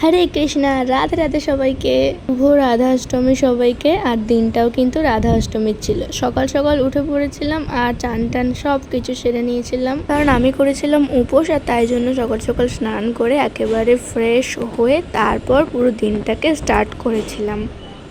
হরে কৃষ্ণা, রাধে রাধে সবাইকে। শুভ রাধা অষ্টমী সবাইকে। আর দিনটাও কিন্তু রাধা অষ্টমীর ছিল। সকাল সকাল উঠে পড়েছিলাম আর চান টান সব কিছু সেরে নিয়েছিলাম। কারণ আমি করেছিলাম উপোস আর তাই জন্য সকাল সকাল স্নান করে একেবারে ফ্রেশ হয়ে তারপর পুরো দিনটাকে স্টার্ট করেছিলাম।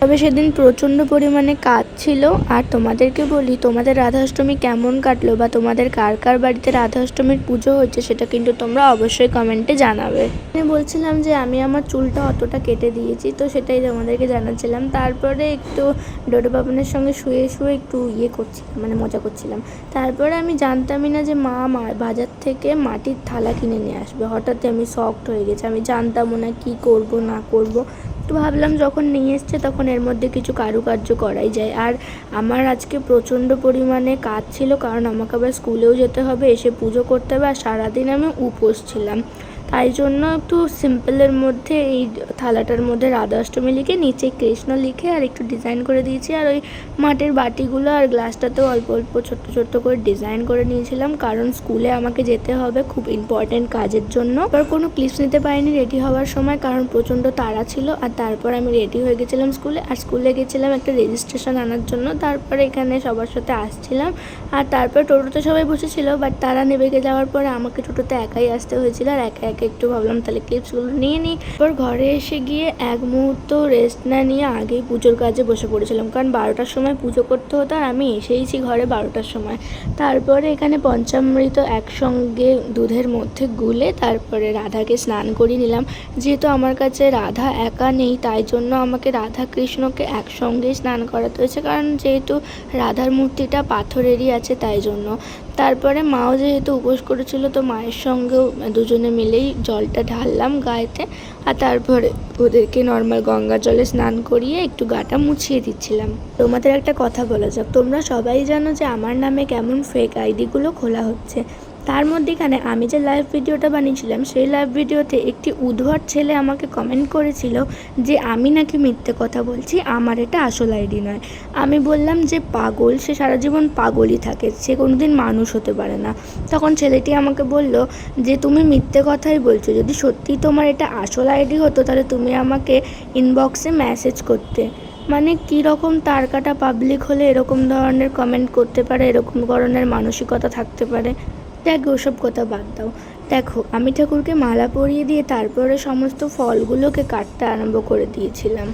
তবে সেদিন প্রচণ্ড পরিমাণে কাজ ছিল। আর তোমাদেরকে বলি, তোমাদের রাধাষ্টমী কেমন কাটলো বা তোমাদের কার কার বাড়িতে রাধাষ্টমীর পুজো হয়েছে সেটা কিন্তু তোমরা অবশ্যই কমেন্টে জানাবে। আমি বলছিলাম যে আমি আমার চুলটা অতটা কেটে দিয়েছি, তো সেটাই তোমাদেরকে জানাচ্ছিলাম। তারপরে একটু ডোডো বাবনের সঙ্গে শুয়ে শুয়ে একটু ইয়ে করছিলাম মানে মজা করছিলাম। তারপরে আমি জানতামই না যে মা মা- বাজার থেকে মাটির থালা কিনে নিয়ে আসবে। হঠাৎ আমি শক্ট হয়ে গেছে। আমি জানতামও না কি করব, না করব। তো ভাবলাম যখন নিয়ে এসছে তখন এর মধ্যে কিছু কারুকার্য করাই যায়। আর আমার আজকে প্রচণ্ড পরিমাণে কাজ ছিল কারণ আমাকে আবার স্কুলেও যেতে হবে, এসে পুজো করতে হবে আর সারাদিন আমি উপোস ছিলাম। তাই জন্য একটু সিম্পলের মধ্যে এই থালাটার মধ্যে রাধা অষ্টমী লিখে, নিচে কৃষ্ণ লিখে আর একটু ডিজাইন করে দিয়েছি। আর ওই মাটির বাটিগুলো আর গ্লাসটাতেও অল্প অল্প ছোট্ট ছোট্ট করে ডিজাইন করে নিয়েছিলাম। কারণ স্কুলে আমাকে যেতে হবে খুব ইম্পর্টেন্ট কাজের জন্য। এবার কোনো ক্লিপস নিতে পারিনি রেডি হওয়ার সময় কারণ প্রচণ্ড তাড়া ছিল। আর তারপর আমি রেডি হয়ে গেছিলাম স্কুলে। আর স্কুলে গেছিলাম একটা রেজিস্ট্রেশন আনার জন্য। তারপরে এখানে সবার সাথে আসছিলাম। আর তারপর টোটোতে সবাই বসেছিল বাট তারা নেবে যাওয়ার পরে আমাকে টোটোতে একাই আসতে হয়েছিল। আর একা একা একটু ভাবলাম তাহলে ক্লিপসগুলো নিয়ে নিই। তারপর ঘরে এসে গিয়ে এক মুহূর্ত রেস্ট না নিয়ে আগেই পুজোর কাজে বসে পড়েছিলাম। কারণ বারোটার সময় পুজো করতে হতো আর আমি এসেইছি ঘরে বারোটার সময়। তারপরে এখানে পঞ্চামৃত একসঙ্গে দুধের মধ্যে গুলে তারপরে রাধাকে স্নান করিয়ে নিলাম। যেহেতু আমার কাছে রাধা একা নেই, তাই জন্য আমাকে রাধা কৃষ্ণকে একসঙ্গেই স্নান করাতে হয়েছে। কারণ যেহেতু রাধার মূর্তিটা পাথরেরই আছে, তাই জন্য। তারপরে মাও যেহেতু উপোস করেছিল, তো মায়ের সঙ্গেও দুজনে মিলেই জলটা ঢাললাম গায়েতে আর তারপরে ওদেরকে নর্মাল গঙ্গা জলে স্নান করিয়ে একটু গাটা মুছিয়ে দিচ্ছিলাম। তোমাদের একটা কথা বলা যাক, তোমরা সবাই জানো যে আমার নামে কেমন ফেক আইডিগুলো খোলা হচ্ছে। তার মধ্যেখানে আমি যে লাইভ ভিডিওটা বানিয়েছিলাম, সেই লাইভ ভিডিওতে একটি উদ্ভট ছেলে আমাকে কমেন্ট করেছিল যে, আমি নাকি মিথ্যে কথা বলছি, আমার এটা আসল আইডি নয়। আমি বললাম যে, পাগল, সে সারা জীবন পাগলই থাকে, সে কোনোদিন মানুষ হতে পারে না। তখন ছেলেটি আমাকে বলল যে, তুমি মিথ্যে কথাই বলছো, যদি সত্যিই তোমার এটা আসল আইডি হতো, তাহলে তুমি আমাকে ইনবক্সে মেসেজ করতে। মানে কী রকম তার কাটা পাবলিক হলে এরকম ধরনের কমেন্ট করতে পারে, এরকম ধরনের মানসিকতা থাকতে পারে? দেখ ওসব কথা বাদ দাও। দেখো, আমি ঠাকুরকে মালা পরিয়ে দিয়ে তারপরে সমস্ত ফলগুলোকে কাটতে আরম্ভ করে দিয়েছিলাম।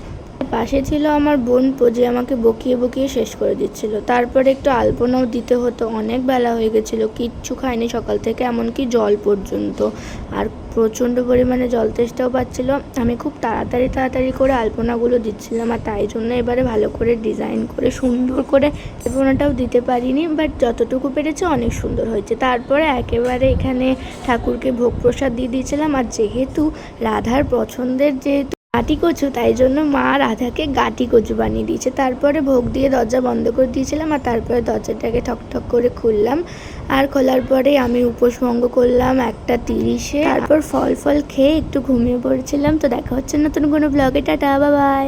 পাশে ছিল আমার বোন পোজে আমাকে বকিয়ে বকিয়ে শেষ করে দিচ্ছিল। তারপরে একটু আলপনাও দিতে হতো, অনেক বেলা হয়ে গেছিল, কিচ্ছু খায়নি সকাল থেকে, এমনকি জল পর্যন্ত। আর প্রচণ্ড পরিমাণে জল তেষ্টাও পাচ্ছিল। আমি খুব তাড়াতাড়ি তাড়াতাড়ি করে আলপনাগুলো দিচ্ছিলাম আর তাই জন্য এবারে ভালো করে ডিজাইন করে, সুন্দর করে আলপনাটাও দিতে পারিনি, বাট যতটুকু পেরেছে অনেক সুন্দর হয়েছে। তারপরে একেবারে এখানে ঠাকুরকে ভোগ প্রসাদ দিয়ে দিয়েছিলাম। আর যেহেতু রাধার পছন্দের যেহেতু গাটি কচু, তাই জন্য মা রাধাকে গাটি কচু বানিয়ে দিয়েছে। তারপরে ভোগ দিয়ে দরজা বন্ধ করে দিয়েছিলাম আর তারপরে দরজাটাকে ঠকঠক ঠক করে খুললাম। আর খোলার পরে আমি উপোস ভঙ্গ করলাম একটা তিরিশে। তারপর ফল ফল খেয়ে একটু ঘুমিয়ে পড়েছিলাম। তো দেখা হচ্ছে নতুন কোনো ব্লগে টাটা বাবাই